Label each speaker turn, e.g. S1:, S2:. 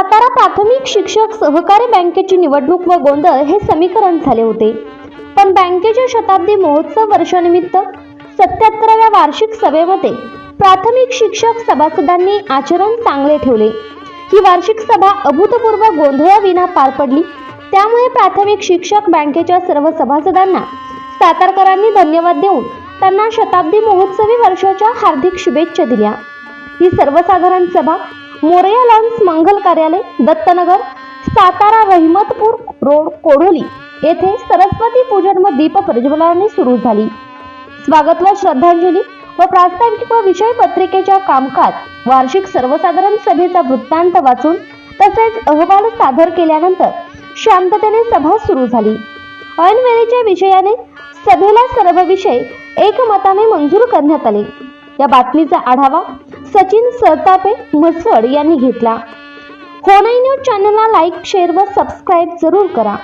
S1: सातारा प्राथमिक शिक्षक सहकारी बँकेची निवडणूक व गोंधळ हे समीकरण झाले होते. पण बँकेच्या शताब्दी महोत्सव वर्षानिमित्त सत्याहत्तराव्या वार्षिक सभेमध्ये प्राथमिक शिक्षक सभासदांनी आचरण चांगले ठेवले. ही वार्षिक सभा अभूतपूर्व गोंधळाविना पार पडली. त्यामुळे प्राथमिक शिक्षक बँकेच्या सर्व सभासदांना सातारकरांनी धन्यवाद देऊन त्यांना शताब्दी महोत्सवी वर्षाच्या हार्दिक शुभेच्छा दिल्या. ही सर्वसाधारण सभा मोरया लॉन्स मंगल कार्यालय दत्तनगर सातारा रहिमतपूर रोड कोढोली येथे सरस्वती पूजन व दीप प्रज्वलनाने सुरू झाली. स्वागत व श्रद्धांजली व प्रास्ताविक व विषय पत्रिकेच्या कामकाज वार्षिक सर्वसाधारण सभेचा वृत्तांत वाचून तसेच अहवाल सादर केल्यानंतर शांततेने सभा सुरू झाली. ऐनवेळीच्या विषयाने सभेला सर्व विषय एकमताने मंजूर करण्यात आले. या बातमीचा आढावा सचिन सरतापे म्हसवड यांनी घेतला. होनाई न्यूज चॅनलला लाईक शेअर व सबस्क्राईब जरूर करा.